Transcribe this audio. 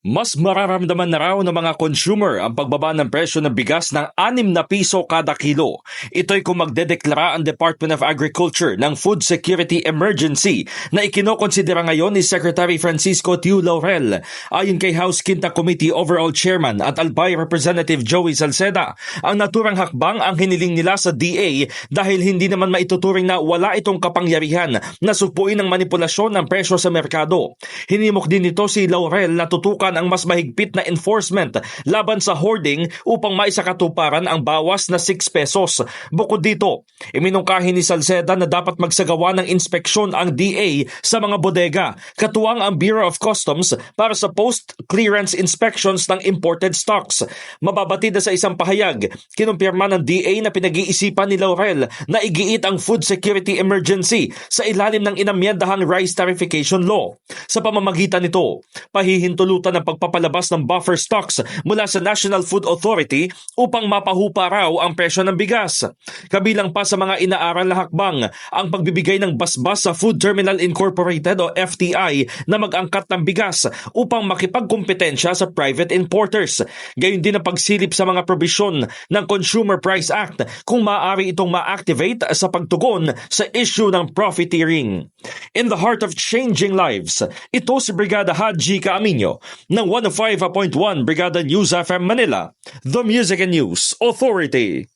Mas mararamdaman na raw ng mga consumer ang pagbaba ng presyo ng bigas ng 6 na piso kada kilo. Ito'y kung magdedeklara ang Department of Agriculture ng Food Security Emergency na ikinokonsidera ngayon ni Secretary Francisco Tiu Laurel. Ayon kay House Quinta Committee Overall Chairman at Albay Representative Joey Salceda, ang naturang hakbang ang hiniling nila sa DA dahil hindi naman maituturing na wala itong kapangyarihan na supuin ang manipulasyon ng presyo sa merkado. Hinimok din nito si Laurel na tutukan ang mas mahigpit na enforcement laban sa hoarding upang maisakatuparan ang bawas na 6 pesos. Bukod dito, iminungkahi ni Salceda na dapat magsagawa ng inspeksyon ang DA sa mga bodega, katuwang ang Bureau of Customs para sa post-clearance inspections ng imported stocks. Mababatid na sa isang pahayag, kinumpirma ng DA na pinag-iisipan ni Laurel na igiit ang food security emergency sa ilalim ng inamyendahang rice tarification law. Sa pamamagitan nito, pahihintulutan ng pagpapalabas ng buffer stocks mula sa National Food Authority upang mapahupa raw ang presyo ng bigas. Kabilang pa sa mga inaaral na hakbang ang pagbibigay ng basbas sa Food Terminal Incorporated o FTI na mag-angkat ng bigas upang makipagkumpetensya sa private importers. Gayon din ang pagsilip sa mga probisyon ng Consumer Price Act kung maaari itong ma-activate sa pagtugon sa issue ng profiteering. In the heart of changing lives, ito si Brigada Haji Caaminyo ng 105.1 Brigada News FM Manila, The Music and News Authority.